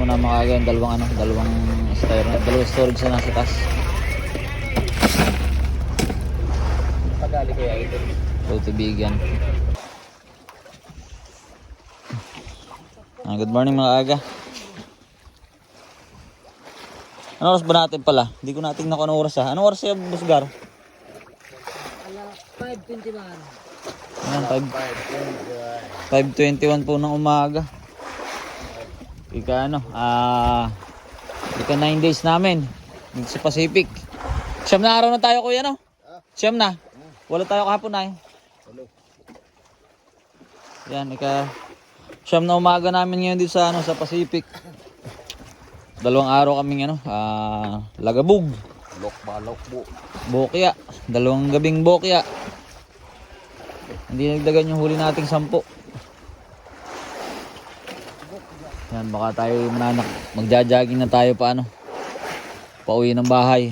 muna mga aga yung dalawang ano, dalawang styro, dalawang storage na nasa taas. Pagali kaya ito. Tutubigyan. Ah, good morning mga aga. Ano oras ba natin pala? Hindi ko natin kung anong oras ha. Anong oras siya, Busgar? Ala, 5.20 man. Ayan, 5, 5.21 po ng umaga. Ika ano, ah, ika 9 days namin. Dito sa Pacific. Siyam na araw na tayo kuya no? Siyam na. Wala tayo kahapon ay. Yan, ika siyam na umaga namin ngayon dito sa ano sa Pacific. Dalawang araw kaming ano, ah, Lagabug, Lok ba, lok po. Bokya, dalawang gabing Bokya. Hindi nagdagan yung huli nating sampu. Yan, baka tayo mananak. Magja-jogging na tayo pa ano. Pauwi ng bahay.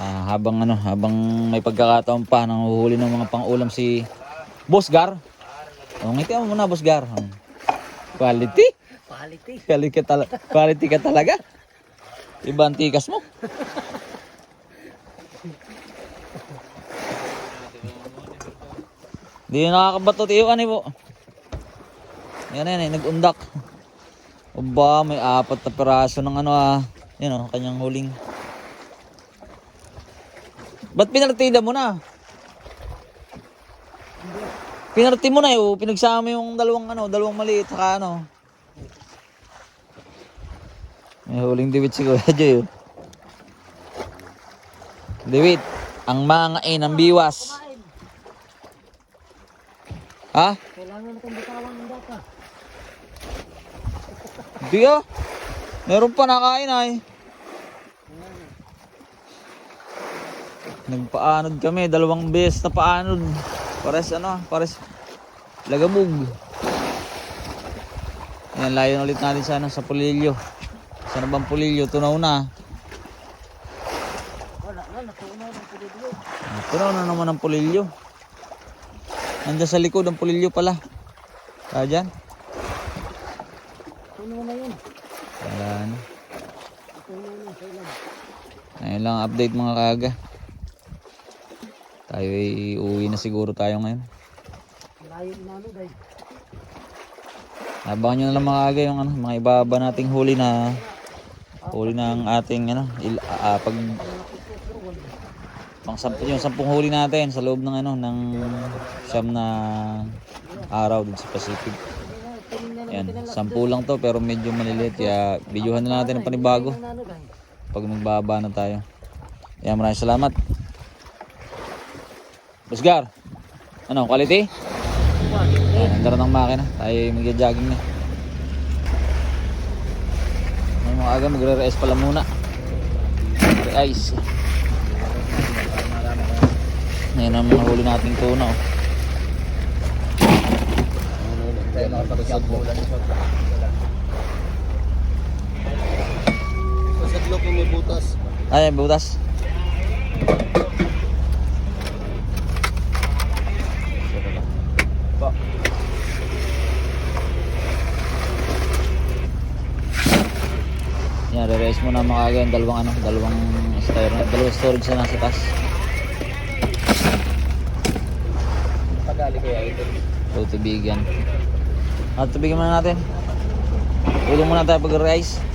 Ah, habang ano, habang may pagkakataon pa nang huhuli ng mga pang-ulam si Boss Gar. Oh, ngiti mo muna, Boss Gar. Oh. Quality. Quality. Quality ka, tala- quality ka talaga. Ibang tikas mo. Di na nakakabato tiyo ani po. Yan yan, eh, nag-undak. Aba, may apat na peraso ng ano ah. Yan oh, kanyang huling. Ba't pinartida mo na? Pinarti mo na yun, pinagsama yung dalawang ano, dalawang maliit saka ano. May huling diwit si Kuya Joy. oh. Diwit, ang mga ng biwas. Ha? Kailangan natin Di ah. Meron pa nakain ay. Nagpaanod kami, dalawang beses na paanod. Pares ano, pares lagabog. Yan, layo na ulit natin sa, ano, sa pulilyo. Sa bang pulilyo, tunaw na. Wala na, natunaw ng pulidyo. Tunaw na naman ang pulilyo. Nandiyan sa likod ang pulilyo pala. Kaya dyan. Yun. Wala na. Ayun lang update mga kaga. Tayo ay uwi na siguro tayo ngayon. Layo na ano, day. Abangan nyo na lang mga kaga yung ano, mga ibaba nating huli na huli ng ating ano, il, ah, pag pang sampu, yung sampung huli natin sa loob ng ano ng siyam na araw dito sa Pacific. Yan, sampu lang to pero medyo maliliit kaya videohan na natin ng panibago pag magbaba na tayo. Yan, maraming salamat. Busgar, ano, quality? Yan, ang ng makina. Tayo ay magja-jogging na. May mga aga, magre-rees pala muna. Re-ice. Ngayon ang mga huli nating tuna. Oh. Tayo nakapag-shot mo. Sa yung may butas. Ay, butas. Yan, re-rees muna mga aga yung dalawang ano, dalawang styro, dalawang storage na nasa taas. Pagali kaya ito. Tutubigyan. At tubigyan muna natin. Tulong muna tayo pag-rice.